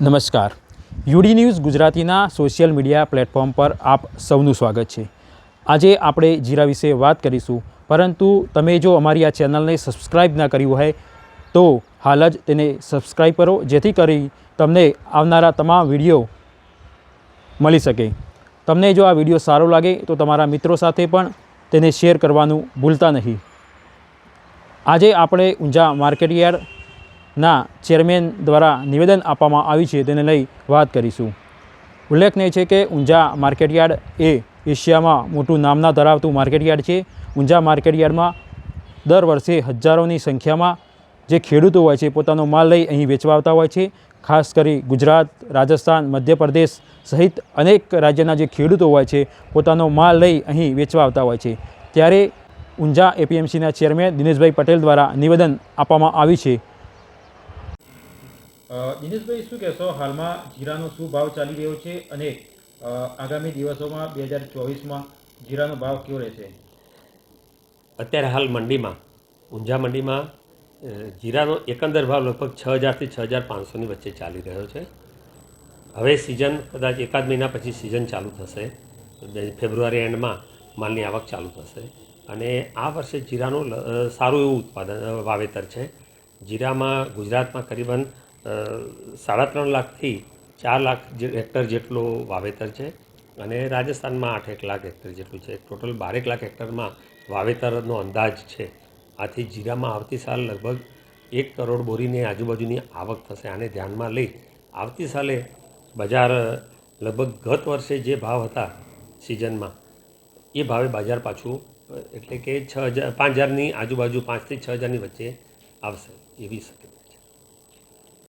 નમસ્કાર. UD news ગુજરાતીના social media platform પર આપ સૌનું સ્વાગત છે. આજે આપણે જીરા વિશે વાત કરીશું, પરંતુ તમે જો અમારી આ ચેનલને સબસ્ક્રાઈબ ના કર્યું હોય, તો હાલ જ તેને સબસ્ક્રાઈબ કરો, જેથી કરી તમને આવનારા તમામ વીડિયો મળી શકે. તમને જો આ વીડિયો સારો લાગે, તો તમારા મિત્રો સાથે પણ તેને શેર કરવાનું ભૂલતા નહીં. આજે આપણે ઊંઝા માર્કેટયાર્ડના ચેરમેન દ્વારા નિવેદન આપવામાં આવ્યું છે તેને લઈ વાત કરીશું. ઉલ્લેખનીય છે કે ઊંઝા માર્કેટયાર્ડ એ એશિયામાં મોટું નામના ધરાવતું માર્કેટયાર્ડ છે. ઊંઝા માર્કેટયાર્ડમાં દર વર્ષે હજારોની સંખ્યામાં જે ખેડૂતો હોય છે પોતાનો માલ લઈ અહીં વેચવા આવતા હોય છે. ખાસ કરી ગુજરાત, રાજસ્થાન, મધ્યપ્રદેશ સહિત અનેક રાજ્યના જે ખેડૂતો હોય છે પોતાનો માલ લઈ અહીં વેચવા આવતા હોય છે. ત્યારે ઊંઝા એપીએમસીના ચેરમેન દિનેશભાઈ પટેલ દ્વારા નિવેદન આપવામાં આવ્યું છે. દિનેશભાઈ, શું કહેશો? હાલમાં જીરાનો શું ભાવ ચાલી રહ્યો છે અને આગામી દિવસોમાં બે હજાર ચોવીસમાં જીરાનો ભાવ કેવો રહેશે? અત્યારે હાલ મંડીમાં, ઊંઝા મંડીમાં જીરાનો એકંદર ભાવ લગભગ છ હજારથી છ હજાર પાંચસોની વચ્ચે ચાલી રહ્યો છે. હવે સિઝન કદાચ એકાદ મહિના પછી સિઝન ચાલુ થશે. ફેબ્રુઆરી એન્ડમાં માલની આવક ચાલુ થશે. અને આ વર્ષે જીરાનું સારું એવું ઉત્પાદન વાવેતર છે. જીરામાં ગુજરાતમાં કરીબન સાડા ત્રણ લાખથી ચાર લાખ હેક્ટર જેટલો વાવેતર છે અને રાજસ્થાનમાં આઠ એક લાખ હેક્ટર જેટલું છે. ટોટલ બારેક લાખ હેક્ટરમાં વાવેતરનો અંદાજ છે. આથી જીરામાં આવતી સાલ લગભગ એક કરોડ બોરીની આજુબાજુની આવક થશે. આને ધ્યાનમાં લઈ આવતી સાલે બજાર લગભગ ગત વર્ષે જે ભાવ હતા સિઝનમાં, એ ભાવે બજાર પાછું એટલે કે છ હજાર, પાંચ હજારની આજુબાજુ પાંચથી છ હજારની વચ્ચે આવશે એવી શક્યતા